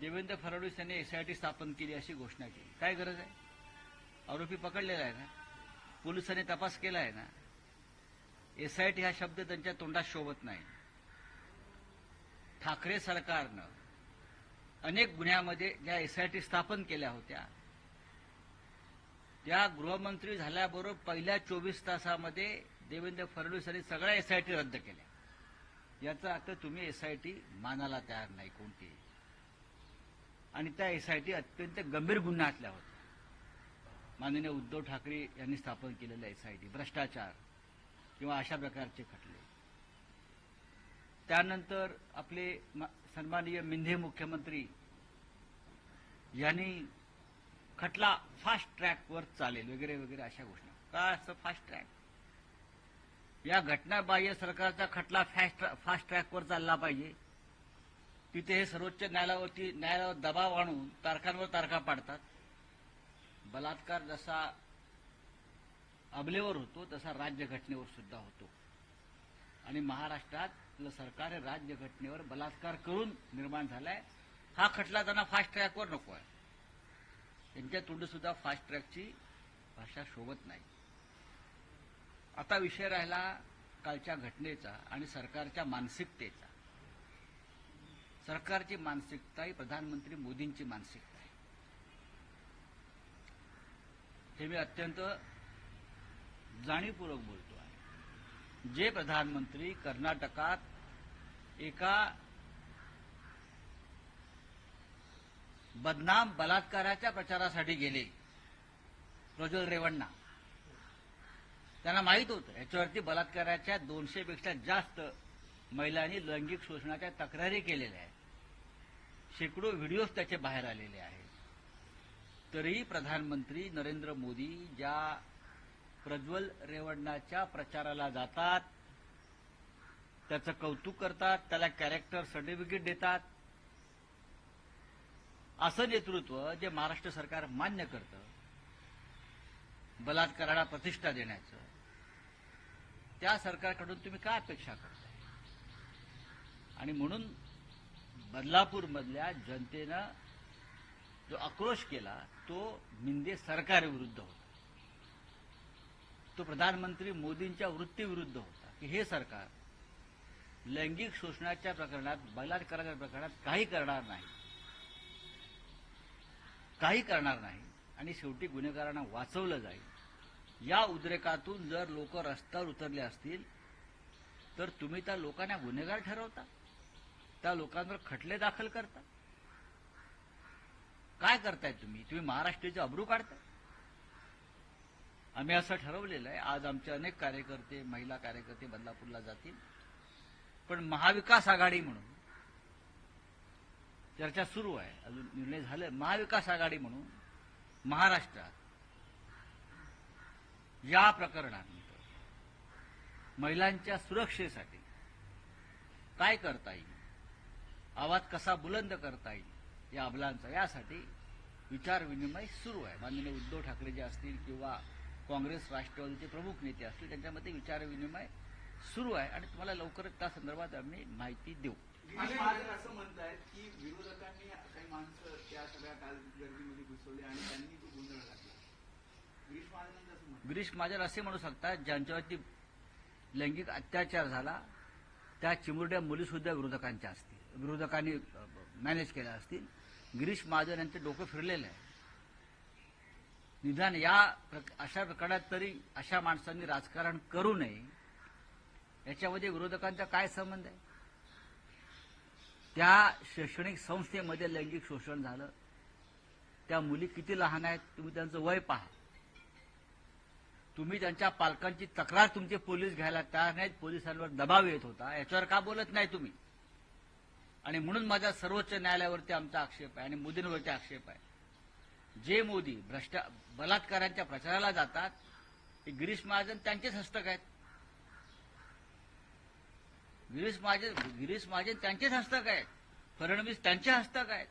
देवेंद्र फडणवीस यांनी एसआयटी स्थापन केली अशी घोषणा केली. काय गरज आहे? आरोपी पकडलेला आहे ना? पोलिसांनी तपास केला आहे ना? एसआयटी हा शब्द त्यांच्या तोंडात शोभत नाही. ठाकरे सरकारनं अनेक गुन्ह्यामध्ये ज्या एसआयटी स्थापन केल्या होत्या त्या गृहमंत्री झाल्याबरोबर पहिल्या चोवीस तासामध्ये देवेंद्र फडणवीस यांनी सगळ्या एसआयटी रद्द केल्या. याचा अर्थ तुम्ही एसआयटी मानाला तयार नाही कोणती आणि त्या एसआयटी अत्यंत गंभीर गुन्ह्यातल्या होत्या माननीय उद्धव ठाकरे यांनी स्थापन केलेल्या एसआयटी भ्रष्टाचार किंवा अशा प्रकारचे खटले. त्यानंतर आपले सन्माननीय मिंधे मुख्यमंत्री यांनी खटला फास्ट ट्रॅकवर चालेल वगैरे वगैरे अशा घोषणा. काय असं फास्ट ट्रॅक या घटनाबाह्य सरकारचा खटला फास्ट फास्ट ट्रॅकवर चालला पाहिजे. तिथे हे सर्वोच्च न्यायालयावरती न्यायालयावर दबाव आणून तारखांवर तारखा पाडतात. बलात्कार जसा अबलेवर होतो तसा राज्यघटनेवर सुद्धा होतो. आणि महाराष्ट्रात आपलं सरकार हे राज्यघटनेवर बलात्कार करून निर्माण झालाय. हा खटला त्यांना फास्ट ट्रॅकवर नको आहे. त्यांच्या तोंड सुद्धा फास्ट ट्रॅकची भाषा शोभत नाही. आता विषय राहिला कालच्या घटनेचा आणि सरकारच्या मानसिकतेचा. सरकारची मानसिकता ही प्रधानमंत्री मोदींची मानसिकता आहे. हे मी अत्यंत जाणीवपूर्वक बोलतो आहे. जे प्रधानमंत्री कर्नाटकात एका बदनाम बलात्काराच्या प्रचारासाठी गेले प्रज्वल रेवण्णा. त्यांना माहीत होतं याच्यावरती बलात्काराच्या दोनशे पेक्षा जास्त महिलांनी लैंगिक शोषणाच्या तक्रारी केलेल्या आहेत. शेकडो व्हिडिओज त्याचे बाहेर आलेले आहेत. तरीही प्रधानमंत्री नरेंद्र मोदी ज्या प्रज्वल रेवडणाच्या प्रचाराला जातात त्याचं कौतुक करतात त्याला कॅरेक्टर सर्टिफिकेट देतात असं नेतृत्व जे महाराष्ट्र सरकार मान्य करतं बलात्काराला प्रतिष्ठा देण्याचं त्या सरकारकडून तुम्ही काय अपेक्षा करताय? आणि म्हणून बदलापूरमधल्या जनतेनं जो आक्रोश केला तो मिंदे सरकारविरुद्ध होता. तो प्रधानमंत्री मोदींच्या वृत्तीविरुद्ध होता. की हे सरकार लैंगिक शोषणाच्या प्रकरणात बलात्काराच्या प्रकरणात काही करणार नाही. काही करणार नाही. आणि शेवटी गुन्हेगारांना वाचवलं जाईल. या उद्रेकातून जर लोक रस्त्यावर उतरले असतील तर तुम्ही त्या लोकांना गुन्हेगार ठरवता? त्या लोकांवर खटले दाखल करता? काय करताय तुम्ही? तुम्ही महाराष्ट्राचे अब्रू काढताय? आम्ही असं ठरवलेलं आहे आज आमचे अनेक कार्यकर्ते महिला कार्यकर्ते बदलापूरला जातील. पण महाविकास आघाडी म्हणून चर्चा सुरू आहे. अजून निर्णय झाले. महाविकास आघाडी म्हणून महाराष्ट्रात या प्रकरणानंतर महिलांच्या सुरक्षेसाठी काय करता येईल? आवाज कसा बुलंद करता येईल या अबलांचा? यासाठी विचारविनिमय सुरू आहे. माननीय उद्धव ठाकरे जे असतील किंवा काँग्रेस राष्ट्रवादीचे प्रमुख नेते असतील त्यांच्यामध्ये विचारविनिमय सुरू आहे आणि तुम्हाला लवकरच त्या संदर्भात आम्ही माहिती देऊ. असं म्हणतायत की विरोधकांनी काही माणसं त्या सगळ्या काल गर्दीमध्ये घुसवली आणि त्यांनी तो गोंधळ घातला. गिरीश महाजन असे म्हणू शकतात ज्यांच्यावरती लैंगिक अत्याचार झाला त्या चिमुरड्या मुलीसुद्धा विरोधकांच्या असतील. विरोधकांनी मॅनेज केल्या असतील. गिरीश महाजन यांचं डोकं फिरलेलं आहे. निदान या अशा प्रकारात तरी अशा माणसांनी राजकारण करू नये. याच्यामध्ये विरोधकांचा काय संबंध आहे? त्या शैक्षणिक संस्थेमध्ये लैंगिक शोषण झालं. त्या मुली किती लहान आहेत तुम्ही त्यांचं वय पहा. तुम्ही त्यांच्या पालकांची तक्रार तुमचे पोलीस घ्यायला तयार नाहीत पोलिसांवर दबाव येत होता. याच्यावर का बोलत नाही तुम्ही? आणि म्हणून माझा सर्वोच्च न्यायालयावरती आमचा आक्षेप आहे आणि मोदींवरती आक्षेप आहे. जे मोदी भ्रष्टा बलात्कारांच्या प्रचाराला जातात ते गिरीश महाजन त्यांचेच हस्तक आहेत. गिरीश महाजन गिरीश महाजन त्यांचेच हस्तक आहेत. फडणवीस त्यांचे हस्तक आहेत.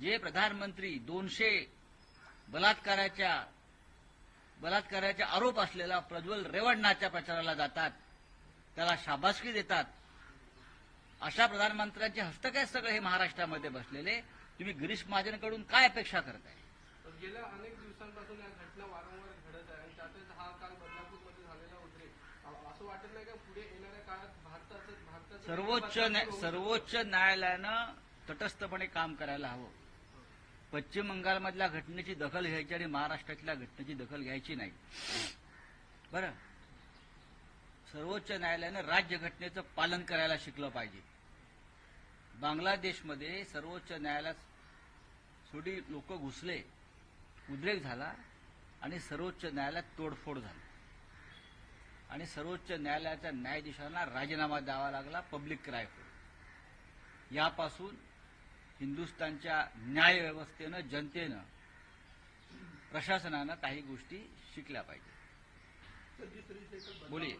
जे प्रधानमंत्री दोनशे बलात्काराच्या बलात्काराचे आरोप असलेला प्रज्वल रेवण्णाच्या प्रचाराला जातात. त्याला शाबासकी देतात. अशा प्रधानमंत्र्यांचे हस्तक सगळे हे महाराष्ट्रामध्ये बसलेले. तुम्ही गिरीश महाजनकडून काय अपेक्षा करताय? गेल्या अनेक दिवसांपासून या घटना वारंवार घडत आहे आणि त्यातच हा काल बदलापूरमध्ये झालेला उद्रेक. अ- असं वाटत नाही का पुढे येणाऱ्या काळात भारताचं भारताचं सर्वोच्च न्याय सर्वोच्च न्यायालयानं तटस्थपणे काम करायला हवं. पश्चिम बंगालमधल्या घटनेची दखल घ्यायची आणि महाराष्ट्रातल्या घटनेची दखल घ्यायची नाही. बरं. सर्वोच्च न्यायालयानं राज्यघटनेचं पालन करायला शिकलं पाहिजे. बांगलादेशमध्ये सर्वोच्च न्यायालयात थोडी लोक घुसले उद्रेक झाला आणि सर्वोच्च न्यायालयात तोडफोड झाली. आणि सर्वोच्च न्यायालयाच्या न्यायाधीशांना राजीनामा द्यावा लागला पब्लिक क्राय करून. यापासून हिंदुस्थानच्या न्याय व्यवस्थेनं, जनतेनं, प्रशासनानं काही गोष्टी शिकल्या पाहिजे बोलिए।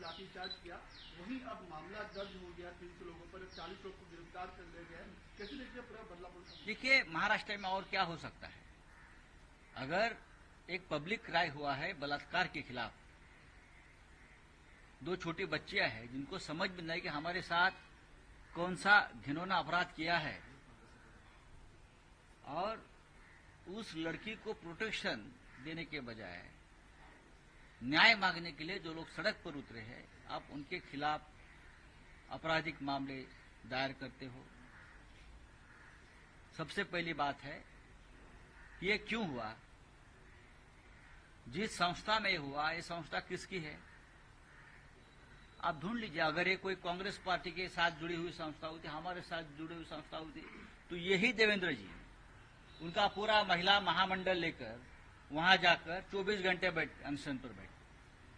लाठीचार्ज किया वहीं अब मामला दर्ज हो गया तीन सौ लोगों पर चालीस लोग को गिरफ़्तार कर लिया गया कैसे देखते हैं पूरा बदलापुर देखिए, महाराष्ट्र में और क्या हो सकता है अगर एक पब्लिक राय हुआ है बलात्कार के खिलाफ, दो छोटी बच्चियाँ हैं जिनको समझ में नहीं कि हमारे साथ कौन सा घिनौना अपराध किया है? और उस लड़की को प्रोटेक्शन देने के बजाय न्याय मांगने के लिए जो लोग सड़क पर उतरे हैं, आप उनके खिलाफ आपराधिक मामले दायर करते हो। सबसे पहली बात है ये क्यों हुआ? जिस संस्था में हुआ, ये संस्था किसकी है? आप ढूंढ लीजिए, अगर ये कोई कांग्रेस पार्टी के साथ जुड़ी हुई संस्था होती, हमारे साथ जुड़ी हुई संस्था होती तो यही देवेंद्र जी उनका पूरा महिला महामंडल लेकर, वहाँ जाकर 24 घंटे बैठ, अनशन पर बैठ,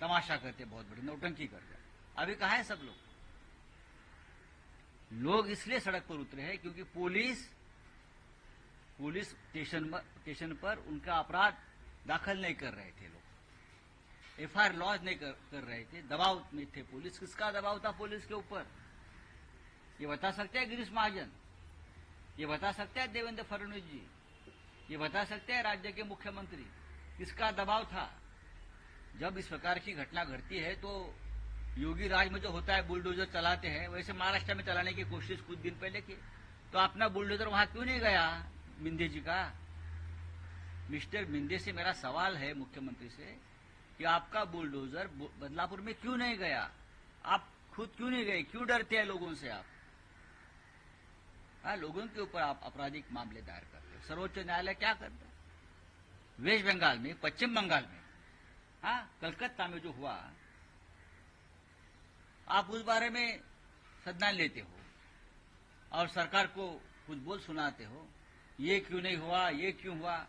तमाशा करते बहुत बड़ी, नौटंकी करते अभी कहा है सब लोग? लोग इसलिए सड़क पर उतरे हैं क्योंकि पुलिस पुलिस स्टेशन स्टेशन पर उनका अपराध दाखिल नहीं कर रहे थे लोग। एफआईआर लॉन्च नहीं कर, कर रहे थे। दबाव में थे पुलिस। किसका दबाव था पुलिस के ऊपर? ये बता सकते हैं गिरीश महाजन? ये बता सकते हैं देवेंद्र फडणवीस जी? ये बता सकते हैं राज्य के मुख्यमंत्री? किसका दबाव था? जब इस प्रकार की घटना घटती है तो योगी राज में जो होता है बुलडोजर चलाते हैं वैसे महाराष्ट्र में चलाने की कोशिश कुछ दिन पहले की। तो अपना बुलडोजर वहाँ क्यों नहीं गया मिंदे जी का? मिस्टर मिंदे से मेरा सवाल है मुख्यमंत्री से। कि आपका बुलडोजर बदलापुर में क्यों नहीं गया? आप खुद क्यों नहीं गए? क्यों डरते हैं लोगों से आप? हाँ लोगों के ऊपर आप आपराधिक मामले दायर करते हो। सर्वोच्च न्यायालय क्या करता है? वेस्ट बंगाल में, पश्चिम बंगाल में। हाँ कलकत्ता में जो हुआ, आप उस बारे में संज्ञान लेते हो और सरकार को कुछ बोल सुनाते हो। ये क्यों नहीं हुआ? ये क्यों हुआ?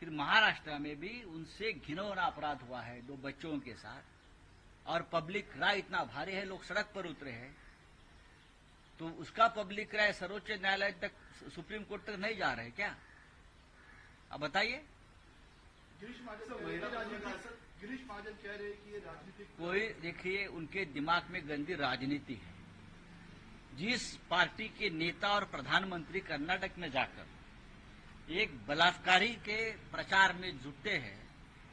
फिर महाराष्ट्र में भी उनसे घिनौना अपराध हुआ है दो बच्चों के साथ। और पब्लिक राय इतना भारी है लोग सड़क पर उतरे हैं। तो उसका पब्लिक राय सर्वोच्च न्यायालय तक सुप्रीम कोर्ट तक नहीं जा रहे क्या? अब बताइए। गिरीश महाजन कह रहे कि ये कोई देखिए उनके दिमाग में गंदी राजनीति है। जिस पार्टी के नेता और प्रधानमंत्री कर्नाटक में जाकर एक बलात्कारी के प्रचार में जुटते हैं,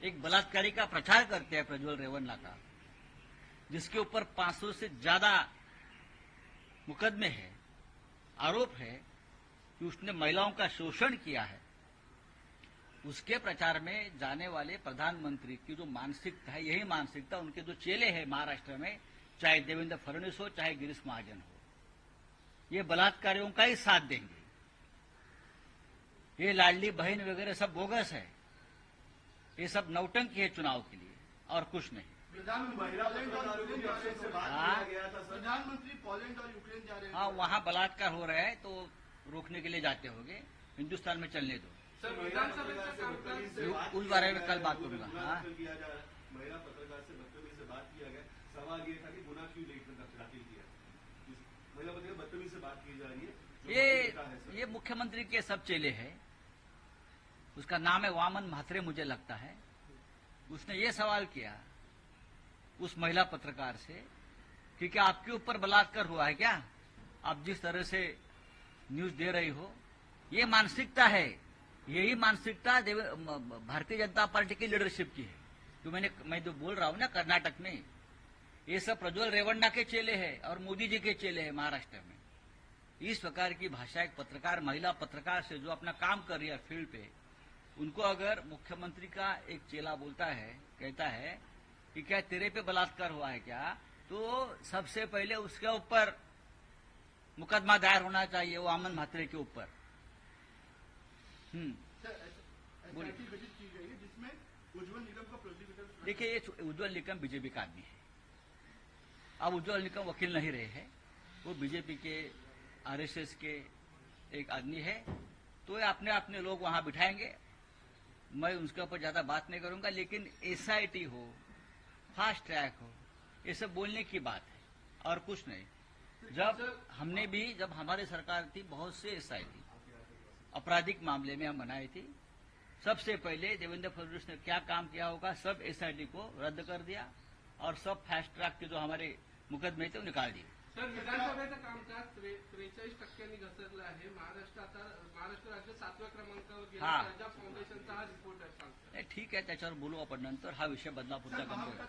एक बलात्कारी का प्रचार करते हैं प्रज्वल रेवन्ना का, जिसके ऊपर 500 से ज़्यादा मुकदमे हैं, आरोप है कि उसने महिलाओं का शोषण किया है। उसके प्रचार में जाने वाले प्रधानमंत्री की जो मानसिकता है, यही मानसिकता, उनके जो चेले हैं महाराष्ट्र में, चाहे देवेंद्र फडणवीस हो, चाहे गिरीश महाजन हो, ये बलात्कारियों का ही साथ देंगे। ये लाडली बहन वगैरह सब बोगस है। ये सब नौटंकी है चुनाव के लिए और कुछ नहीं। प्रधानमंत्री पोलैंड और यूक्रेन जा रहे हैं हाँ। किया गया था सर। प्रधानमंत्री पोलैंड और यूक्रेन जा रहे हैं। हाँ वहाँ बलात्कार हो रहा है तो रोकने के लिए जाते होंगे। हिंदुस्तान में चलने दो। उस बारे में कल बात उनको करूँगा, हाँ। महिला पत्रकार से बदतमीजी से बात किया गया। सवाल ये था कि गुना क्यों दाखिल किया महिला पत्रकार बदतमीजी से बात की जा रही है ये। ये मुख्यमंत्री के सब चेले हैं। उसका नाम है वामन म्हात्रे मुझे लगता है। उसने ये सवाल किया उस महिला पत्रकार से कि क्या आपके ऊपर बलात्कार हुआ है क्या? आप जिस तरह से न्यूज़ दे रही हो, ये मानसिकता है। यही मानसिकता भारतीय जनता पार्टी की लीडरशिप की है। जो मैंने, मैं जो बोल रहा हूँ ना कर्नाटक में, ये सब प्रज्वल रेवन्ना के चेले हैं और मोदी जी के चेले हैं महाराष्ट्र में। इस प्रकार की भाषा एक पत्रकार महिला पत्रकार से जो अपना काम कर रही है फ़ील्ड पे उनको अगर मुख्यमंत्री का एक चेला बोलता है कहता है कि क्या तेरे पे बलात्कार हुआ है क्या तो सबसे पहले उसके ऊपर मुकदमा दायर होना चाहिए वो अमन म्हात्रे के ऊपर। हम्म। देखिए ये उज्जवल निकम बीजेपी का आदमी है। अब उज्जवल निकम वकील नहीं रहे हैं। वो बीजेपी के आरएसएस के एक आदमी है तो अपने अपने लोग वहाँ बिठाएँगे। मैं उसके ऊपर ज़्यादा बात नहीं करूँगा, लेकिन एसआईटी हो, फास्ट ट्रैक हो, ये सब बोलने की बात है, और कुछ नहीं। जब हमने भी, जब हमारी सरकार थी, बहुत से एसआईटी, आपराधिक मामले में हम बनाई थी। सबसे पहले देवेंद्र फडणवीस ने क्या काम किया होगा, सब एसआईटी को रद्द कर दिया, और सब फास्ट ट्रैक के जो हमारे मुकदमे थे, वो निकाल दिए। सर विधानसभेचं कामकाज त्रे- त्रेचाळीस टक्क्यांनी घसरलं आहे. महाराष्ट्र महाराष्ट्र राज्य सातव्या क्रमांकावर गेला. हा. पंजाब फाउंडेशनचा हा रिपोर्ट आहे सांगतो. नाही, ठीक आहे त्याच्यावर बोलू आपण नंतर. हा विषय बदलापूरचा गंभीर.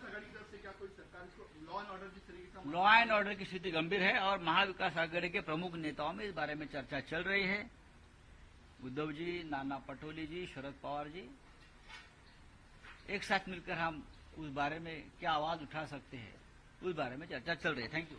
तरीके लॉ एंड ऑर्डर की स्थिति गंभीर है और महाविकास आघाड़ी के प्रमुख नेताओं में इस बारे में चर्चा चल रही है। उद्धव जी नाना पटोले जी शरद पवार जी एक साथ मिलकर हम उस बारे में क्या आवाज़ उठा सकते हैं उस बारे में चर्चा चल रही है। Thank you